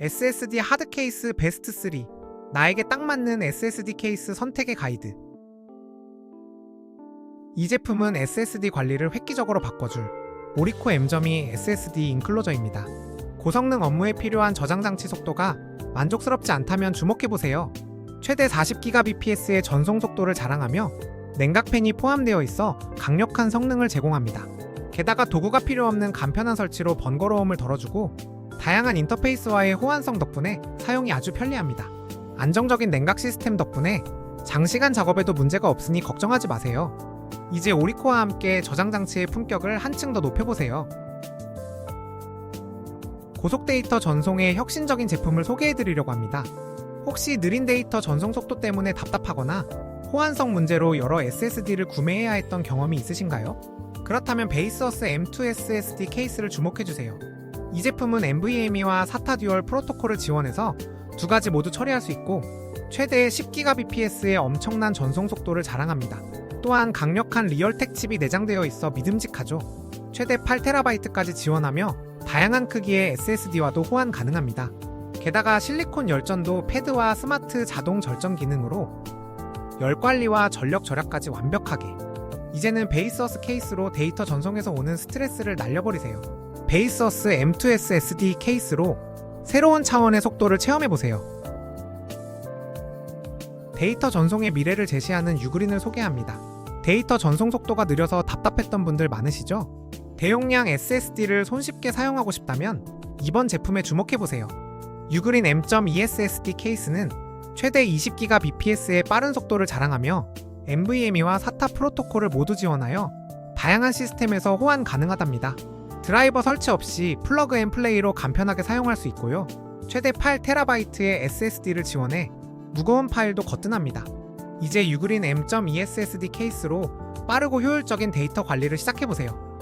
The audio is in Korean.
SSD 하드 케이스 베스트 3 나에게 딱 맞는 SSD 케이스 선택의 가이드 이 제품은 SSD 관리를 획기적으로 바꿔줄 오리코 M점이 SSD 인클로저입니다. 고성능 업무에 필요한 저장 장치 속도가 만족스럽지 않다면 주목해보세요. 최대 40GBps의 전송 속도를 자랑하며 냉각팬이 포함되어 있어 강력한 성능을 제공합니다. 게다가 도구가 필요 없는 간편한 설치로 번거로움을 덜어주고 다양한 인터페이스와의 호환성 덕분에 사용이 아주 편리합니다. 안정적인 냉각 시스템 덕분에 장시간 작업에도 문제가 없으니 걱정하지 마세요. 이제 오리코와 함께 저장 장치의 품격을 한층 더 높여보세요. 고속 데이터 전송의 혁신적인 제품을 소개해드리려고 합니다. 혹시 느린 데이터 전송 속도 때문에 답답하거나 호환성 문제로 여러 SSD를 구매해야 했던 경험이 있으신가요? 그렇다면 베이스어스 M2 SSD 케이스를 주목해주세요. 이 제품은 NVMe와 SATA 듀얼 프로토콜을 지원해서 두 가지 모두 처리할 수 있고 최대 10GBps의 엄청난 전송 속도를 자랑합니다. 또한 강력한 리얼텍 칩이 내장되어 있어 믿음직하죠. 최대 8TB까지 지원하며 다양한 크기의 SSD와도 호환 가능합니다. 게다가 실리콘 열전도 패드와 스마트 자동 절전 기능으로 열 관리와 전력 절약까지 완벽하게 이제는 베이스어스 케이스로 데이터 전송에서 오는 스트레스를 날려버리세요. 베이스어스 M2 SSD 케이스로 새로운 차원의 속도를 체험해보세요. 데이터 전송의 미래를 제시하는 유그린을 소개합니다. 데이터 전송 속도가 느려서 답답했던 분들 많으시죠? 대용량 SSD를 손쉽게 사용하고 싶다면 이번 제품에 주목해보세요. 유그린 M.2SSD 케이스는 최대 20GBps의 빠른 속도를 자랑하며 NVMe와 SATA 프로토콜을 모두 지원하여 다양한 시스템에서 호환 가능하답니다. 드라이버 설치 없이 플러그 앤 플레이로 간편하게 사용할 수 있고요. 최대 8TB의 SSD를 지원해 무거운 파일도 거뜬합니다. 이제 유그린 M.2SSD 케이스로 빠르고 효율적인 데이터 관리를 시작해보세요.